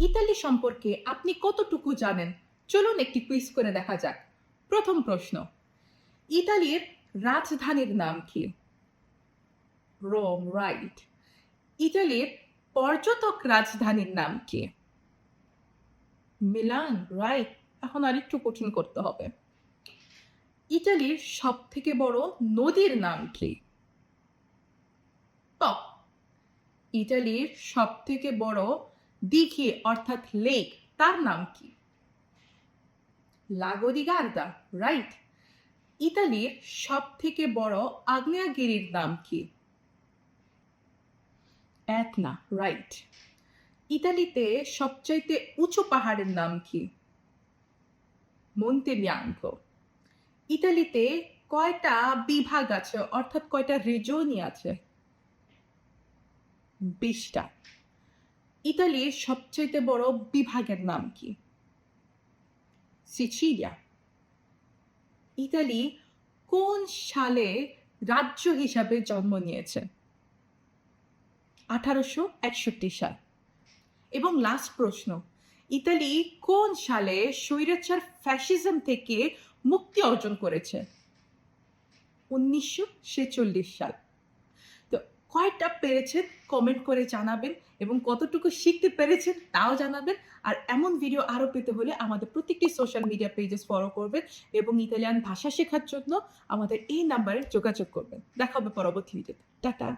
Italy সম্পর্কে আপনি কতটুকু জানেন? চলুন একটি কুইজ করে দেখা যাক। প্রথম প্রশ্ন, ইতালির রাজধানীর নাম কি? রোম রাইট ইতালির পর্যটক রাজধানীর নাম কি? মিলান রাইট এখন আর একটু কঠিন করতে হবে। ইতালির সব থেকে বড় নদীর নাম কি? টপ। ইতালির সব থেকে বড় দিঘি অর্থাৎ লেক, তার নাম কি? লাগো দি গার্দা রাইট ইতালির সব থেকে বড় আগ্নেয়গিরির নাম কি? এটনা রাইট ইতালিতে সবচাইতে উঁচু পাহাড়ের নাম কি? মন্তে বিয়াঙ্কো ইতালিতে কয়টা বিভাগ আছে, অর্থাৎ কয়টা রিজনই আছে? বিশটা। ইতালির সবচাইতে বড় বিভাগের নাম কি? সিচিলিয়া ইতালি কোন সালে রাজ্য হিসাবে জন্ম নিয়েছে? আঠারোশো একষট্টি সাল। এবং লাস্ট প্রশ্ন, ইতালি কোন সালে স্বৈরাচার ফ্যাসিজম থেকে মুক্তি অর্জন করেছে? উনিশশো ছেচল্লিশ সাল। পেরেছেন কমেন্ট করে জানাবেন এবং কতটুকু শিখতে পেরেছেন তাও জানাবেন। আর এমন ভিডিও আরও পেতে হলে আমাদের প্রত্যেকটি সোশ্যাল মিডিয়া পেজেস ফলো করবেন এবং ইতালিয়ান ভাষা শেখার জন্য আমাদের এই নাম্বারে যোগাযোগ করবেন। দেখা হবে পরবর্তী ভিডিওতে টাটা।